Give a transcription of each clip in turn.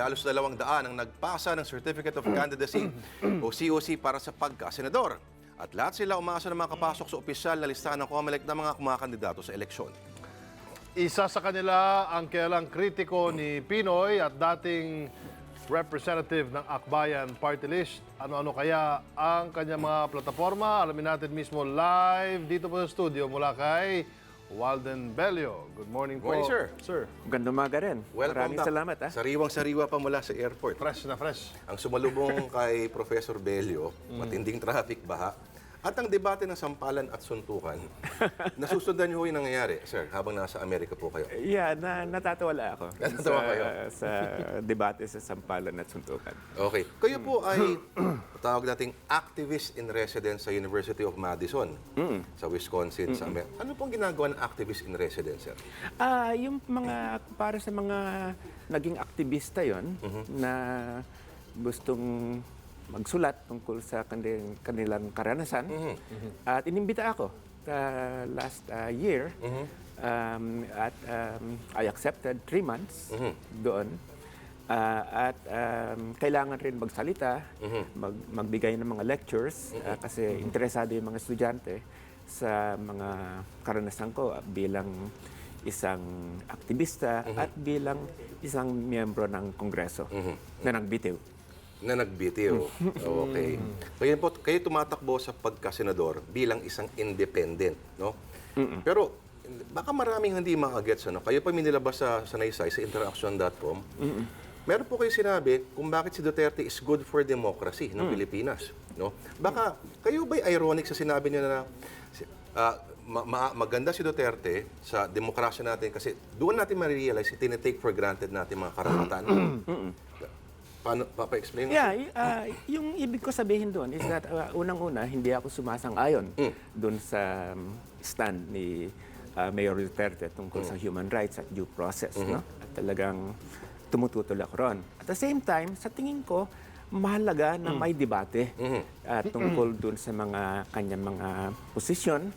halos dalawang daan ang nagpasa ng Certificate of Candidacy o COC para sa pagkasenador. At lahat sila umaasa na makapasok sa opisyal na listahan ng COMELEC ng mga kumakandidato sa eleksyon. Isa sa kanila ang kilalang kritiko ni Pinoy at dating representative ng Akbayan Party List. Ano-ano kaya ang kanyang mga plataforma? Alamin natin mismo live dito po sa studio mula kay Walden Bello. Good morning po. Morning, sir. Sir, Ganda umaga rin. Welcome Maraming back. salamat. ah. Sariwang-sariwa pa mula sa airport. fresh na fresh. Ang sumalubong kay Professor Belio, matinding traffic baha, at ang debate ng sampalan at suntukan. Nasusundan niyo ho yung nangyayari, sir, habang nasa Amerika po kayo. Yeah, na, natatawa ako. Natatawa sa, kayo? Sa debate sa Sampalan at Suntukan. Okay. Kayo po ay tawag nating activist in residence sa University of Madison sa Wisconsin. Sa Amer- ano pong ginagawa ng activist in residence, sir? Ah, yung mga para sa mga naging aktivista 'yon na gustong magsulat tungkol sa kanilang, kanilang karanasan. At inimbita ako uh, last uh, year um, at um, I accepted three months doon. Ah, at um, kailangan rin magsalita, mag, magbigay ng mga lectures ah, kasi interesado yung mga estudyante sa mga karanasan ko bilang isang aktivista at bilang isang miyembro ng Kongreso na nagbitiw. Na nagbitiw. Okay. Kayo po, kayo tumatakbo sa pagkasenador bilang isang independent, no? Pero baka maraming hindi makagets ano. Kayo pa minilabas sa sa Naysay sa interaction.com. Meron po kayo sinabi kung bakit si Duterte is good for democracy ng Pilipinas, no? Baka kayo ba'y ironic sa sinabi niyo na ah, ma- ma- maganda si Duterte sa demokrasya natin kasi doon natin ma-realize, tinitake for granted natin mga karapatan. Paano, papa-explain? Yeah, y- ah, yung ibig ko sabihin doon is that ah, unang-una, hindi ako sumasang-ayon doon sa um, stand ni ah, Mayor Duterte tungkol sa human rights at due process. No? At talagang tumututol ako ron. At the same time, sa tingin ko, mahalaga na may debate ah, tungkol doon sa mga kanyang mga posisyon.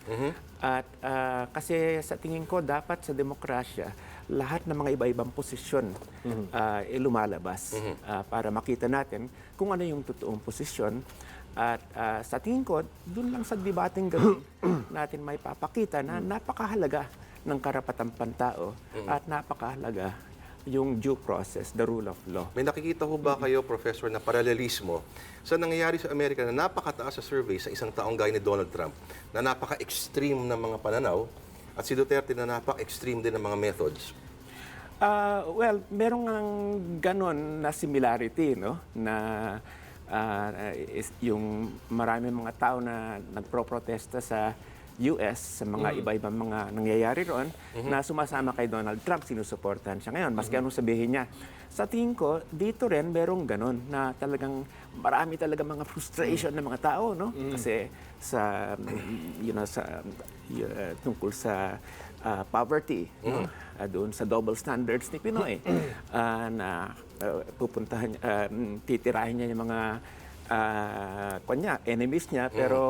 At ah, kasi sa tingin ko, dapat sa demokrasya, lahat ng mga iba-ibang posisyon ah, eh, lumalabas ah, para makita natin kung ano yung totoong posisyon. At ah, sa tingin ko, doon lang sa debating gabi natin may papakita na napakahalaga ng karapatang pantao at napakahalaga yung due process, the rule of law. May nakikita ho ba kayo, Professor, na paralelismo sa nangyayari sa Amerika na napakataas sa survey sa isang taong gaya ni Donald Trump, na napaka-extreme ng mga pananaw, at si Duterte na napaka-extreme din ng mga methods? Ah, well, merong ang ganon na similarity, no? Na ah, is, yung marami mga tao na nagpro-protesta sa US sa mga iba-ibang mga nangyayari roon na sumasama kay Donald Trump, sinusuportahan siya ngayon, maski anong sabihin niya. Sa tingin ko, dito rin merong ganon na talagang marami talaga mga frustration ng mga tao, no? Kasi sa, you know, sa, uh, tungkol sa ah, poverty, no? Ah, doon sa double standards ni Pinoy. Ah, na ah, pupuntahan ah, mm, titirahin niya yung mga ah, kanya, enemies niya pero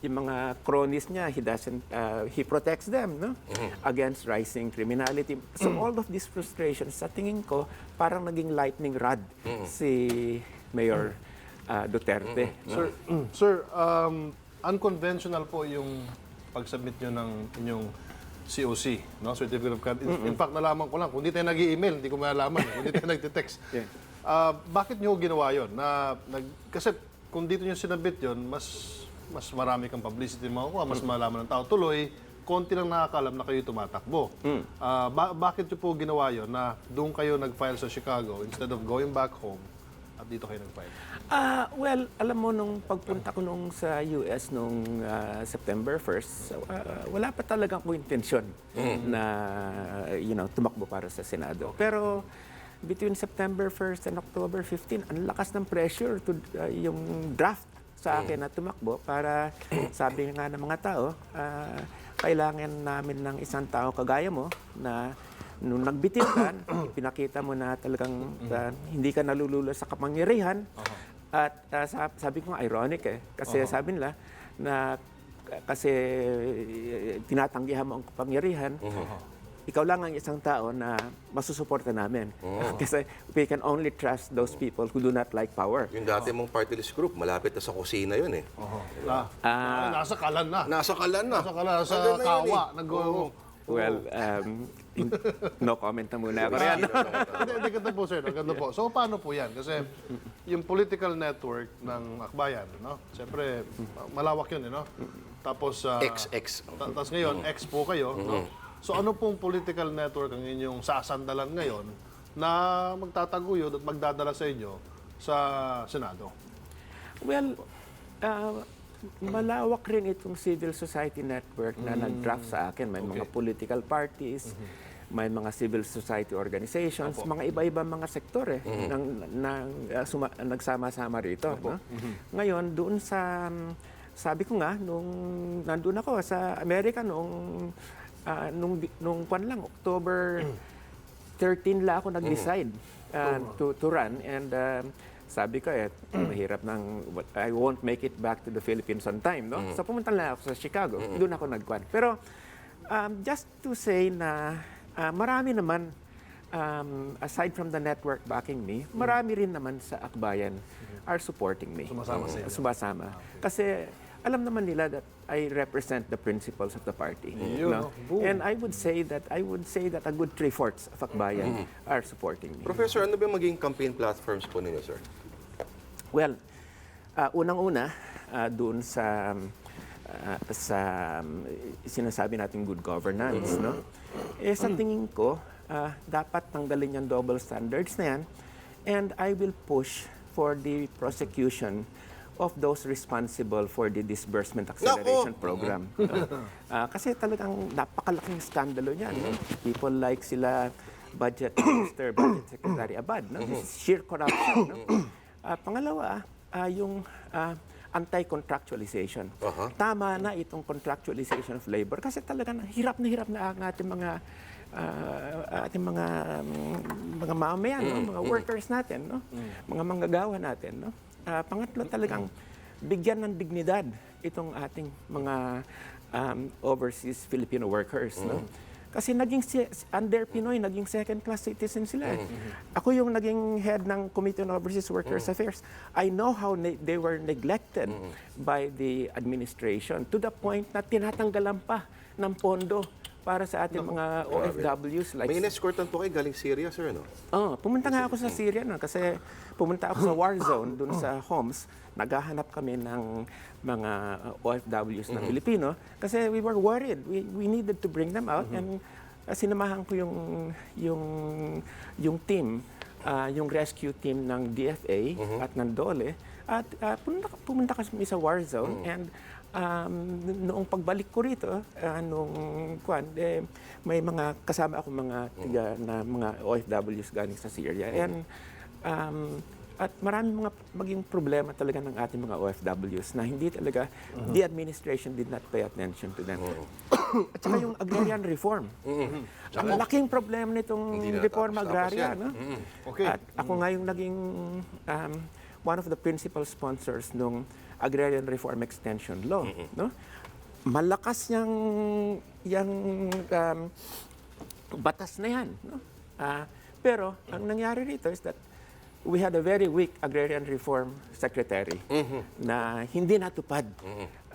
yung mga cronies niya he doesn't ah, he protects them no against rising criminality so all of these frustrations sa tingin ko parang naging lightning rod si Mayor ah, Duterte no? Sir, sir um, unconventional po yung pag-submit nyo ng inyong COC, no? Certificate of Candidacy. In, in fact, nalaman ko lang, kung di tayo nag-email, hindi ko malalaman. eh, kung di tayo nagte-text. Yeah. Ah, bakit nyo ginawa yon? Na, nag, kasi kung dito nyo sinabit yon, mas mas marami kang publicity makukuha, mas malaman ng tao. Tuloy, konti lang nakakalam na kayo tumatakbo. Ah, ba- bakit nyo po ginawa yon na doon kayo nag-file sa Chicago instead of going back home at dito kayo nag-file? Ah, well, alam mo nung pagpunta ko nung sa US nung ah, September 1st, so, ah, wala pa talaga akong intensyon na you know, tumakbo para sa Senado. Pero between September 1st and October 15, ang lakas ng pressure to ah, yung draft sa akin na tumakbo para sabi nga ng mga tao, ah, kailangan namin ng isang tao kagaya mo na nung nagbitiw ka, pinakita mo na talagang ah, hindi ka nalulula sa kapangyarihan. At ah, sa- sabi ko nga, ironic eh. Kasi sabi nila na kasi tinatanggihan mo ang kapangyarihan, ikaw lang ang isang tao na masusuporta namin. Kasi we can only trust those people who do not like power. Yung dati mong party list group, malapit na sa kusina yun eh. Na, Ah. nasa kalan na. Nasa kalan na. Nasa kalan, sa Andun na yun kawa. eh. Nag- Oo. Well, um, in- no comment na muna ako riyan. Hindi, hindi ganda po, sir. Ganda po. So, paano po yan? Kasi yung political network ng Akbayan, no? Siyempre, malawak yun, eh, no? Tapos, ah, XX. ta- tapos ngayon, ex po kayo, no? So, ano pong political network ang inyong sasandalan ngayon na magtataguyod at magdadala sa inyo sa Senado? Well, uh, malawak rin itong civil society network na nag-draft sa akin. May mga political parties, may mga civil society organizations, mga iba-iba mga sektor eh, nang, nang, uh, suma- nagsama-sama rito. No? Ngayon, doon sa, um, sabi ko nga, nung nandun ako sa Amerika noong, uh, nung, nung kwan lang, October 13 la ako nag-decide uh, to, to run. And um, sabi ko, eh, mahirap nang, I won't make it back to the Philippines on time. No? So pumunta lang ako sa Chicago. Doon ako nag-kwan. Pero um, just to say na uh, marami naman, um, aside from the network backing me, marami rin naman sa Akbayan are supporting me. Sumasama sa inyo. Sumasama. Kasi alam naman nila that I represent the principles of the party. Yun, no? Boom. And I would say that I would say that a good three-fourths of Akbayan are supporting me. Professor, ano ba yung maging campaign platforms po ninyo, sir? Well, uh, unang-una, uh, doon sa uh, sa um, sinasabi nating good governance, no? Eh sa tingin ko, uh, dapat tanggalin yung double standards na yan and I will push for the prosecution of those responsible for the disbursement acceleration program. no? Ah, kasi talagang napakalaking skandalo niyan. no? People like sila Budget Minister, Budget Secretary Abad. No? This is sheer corruption. No? Ah, pangalawa, ah, yung ah, anti-contractualization. Aha. Tama na itong contractualization of labor kasi talagang hirap na hirap na ang ating mga ah, ating mga mm, mga mamamayan, no? mga workers natin, no? mga manggagawa natin. No? Ah, pangatlo talagang bigyan ng dignidad itong ating mga um, overseas Filipino workers. No? Kasi naging si- under Pinoy, naging second class citizen sila. eh. Ako yung naging head ng Committee on Overseas Workers Affairs. I know how they were neglected by the administration to the point na tinatanggalan pa ng pondo para sa ating mga OFWs like May inescortan po kayo galing Syria, sir, no? Oh, pumunta nga ako sa Syria no, kasi pumunta ako sa war zone doon sa Homs. Naghahanap kami ng mga uh, OFWs na Pilipino kasi we were worried. We, we needed to bring them out and uh, sinamahan ko yung yung yung team, uh, yung rescue team ng DFA at ng DOLE at uh, pumunta, pumunta kami sa war zone and um, noong pagbalik ko rito, uh, nung kwan, eh, may mga kasama ako mga tiga na mga OFWs galing sa Syria. And um, at marami mga maging problema talaga ng ating mga OFWs na hindi talaga the administration did not pay attention to them. At saka yung agrarian reform. Ang laking problema nitong natapos-tapos agraria. No? Okay. At ako nga yung naging um, one of the principal sponsors ng Agrarian Reform Extension Law. No? Malakas yung, yung um, batas na yan. No? Ah, pero ang nangyari rito is that we had a very weak Agrarian Reform Secretary na hindi natupad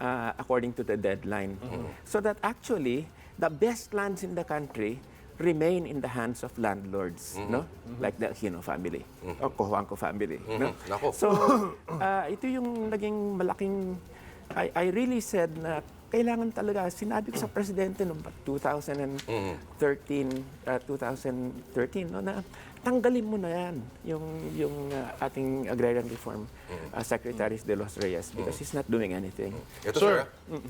ah, according to the deadline. So that actually, the best lands in the country remain in the hands of landlords, no? Like the Aquino family or Cojuangco family, no? Nako. So, ah, ito yung naging malaking I, I really said na kailangan talaga, sinabi ko sa presidente noong 2013, ah, 2013, no, na tanggalin mo na yan, yung, yung ah, ating Agrarian Reform ah, Secretary De Los Reyes because he's not doing anything. Ito, Sir. sir,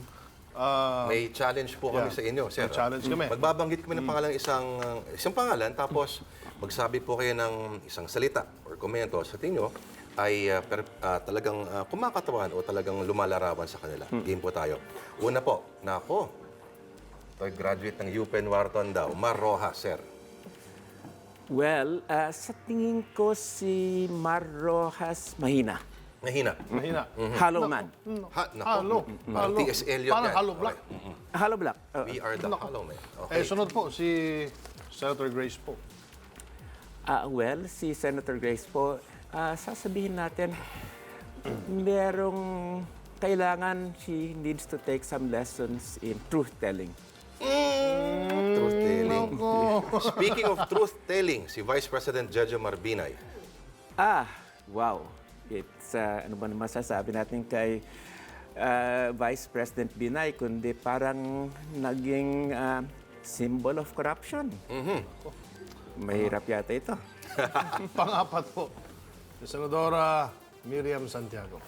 Ah, may challenge po kami Yeah. sa inyo, sir. May challenge kami. Magbabanggit kami ng pangalan isang uh, isang pangalan tapos magsabi po kayo ng isang salita or komento sa tingin nyo ay uh, per- uh, talagang uh, kumakatawan o talagang lumalarawan sa kanila. Game po tayo. Una po, nako. Ito graduate ng UPenn Wharton daw. Mar Rojas, sir. Well, ah, sa tingin ko si Mar Rojas mahina. Mahina. mahina. Hollow man. Ha, nako. Halo. Parang Halo. T.S. Eliot Parang yan. halo black. Okay. Hollow block. Oh, We are the hollow men. Eh, Okay. sunod po, si Senator Grace po. Ah, well, si Senator Grace po, ah, sasabihin natin, merong kailangan she needs to take some lessons in truth-telling. Truth telling. Oh. Speaking of truth telling, si Vice President Jojo Marbinay. Ah, wow. It's, ah, ano ba naman sasabi natin kay ah, Vice President Binay, kundi parang naging ah, symbol of corruption. Mahirap yata ito. Pangapat po, Senadora Miriam Santiago.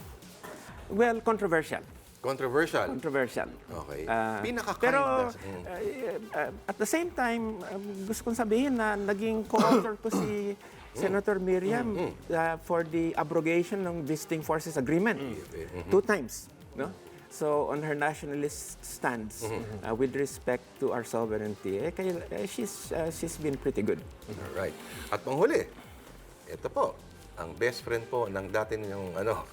Well, controversial. Controversial. Controversial. Okay. Ah, Pinaka-kind pero Mm. uh, uh, at the same time, um, gusto kong sabihin na naging co-author ko si Senator Miriam uh, for the abrogation ng Visiting Forces Agreement. Two times. No? So on her nationalist stance uh, with respect to our sovereignty, eh, kaya, eh, she's, uh, she's been pretty good. Alright. At panghuli, ito po, ang best friend po ng dati ninyong ano,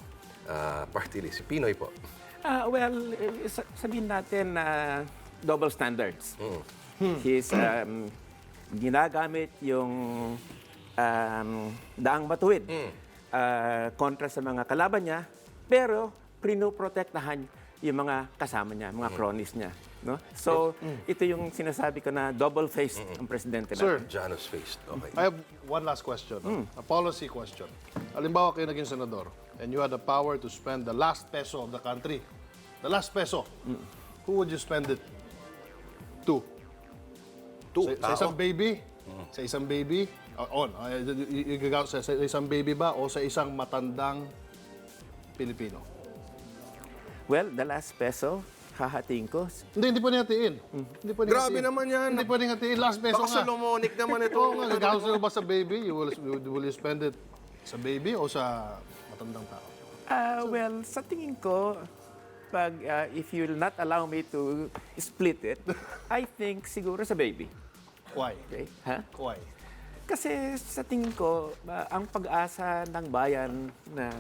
ah, party list, si Pinoy po. Ah, well, eh, sa- sabihin natin na double standards. He's um, ginagamit yung um, daang matuwid ah, kontra sa mga kalaban niya, pero pinoprotektahan yung mga kasama niya, mga cronies niya. No? So, ito yung sinasabi ko na double-faced ang presidente Sir, natin. Janus faced. Okay. I have one last question. A policy question. Halimbawa kayo naging senador and you had the power to spend the last peso of the country. The last peso. Who would you spend it to? Two, Sa, sa isang baby? Sa isang baby? Uh, on. Uh, y- sa, sa isang baby ba o sa isang matandang Pilipino? Well, the last peso, hahatiin ko. Hindi, hindi pwedeng hatiin. Hindi pwedeng Grabe hatiin. naman yan. Hindi pwedeng hatiin. Last peso Baka nga. Solomonic naman ito. Oo nga, gagawin mo ba sa baby? You will, will you spend it sa baby o sa matandang tao? Ah, well, sa tingin ko, pag ah, if you will not allow me to split it, I think siguro sa baby. Why? Okay? Ha? Why? Kasi sa tingin ko, ah, ang pag-asa ng bayan na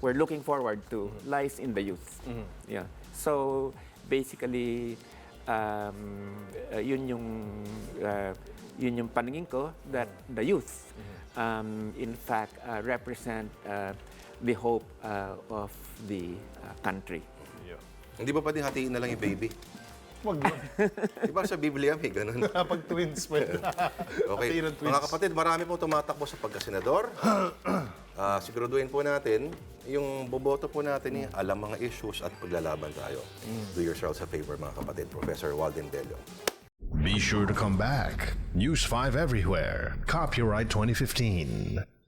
we're looking forward to lies in the youth. Yeah. So, basically, um, uh, yun yung uh, yun yung paningin ko that the youth um, in fact uh, represent uh, the hope uh, of the uh, country. Hindi ba pwedeng hatiin na lang yung baby? Wag yun. Di ba sa Biblia may ganun? Pag twins pwede. Okay. Hatiin ng twins. Mga kapatid, marami pong tumatakbo sa pagkasenador. Ah, siguraduhin po natin, yung boboto po natin, eh, alam mga issues at paglalaban tayo. Do yourselves a favor, mga kapatid. Professor Walden Delio. Be sure to come back. News 5 everywhere. Copyright 2015.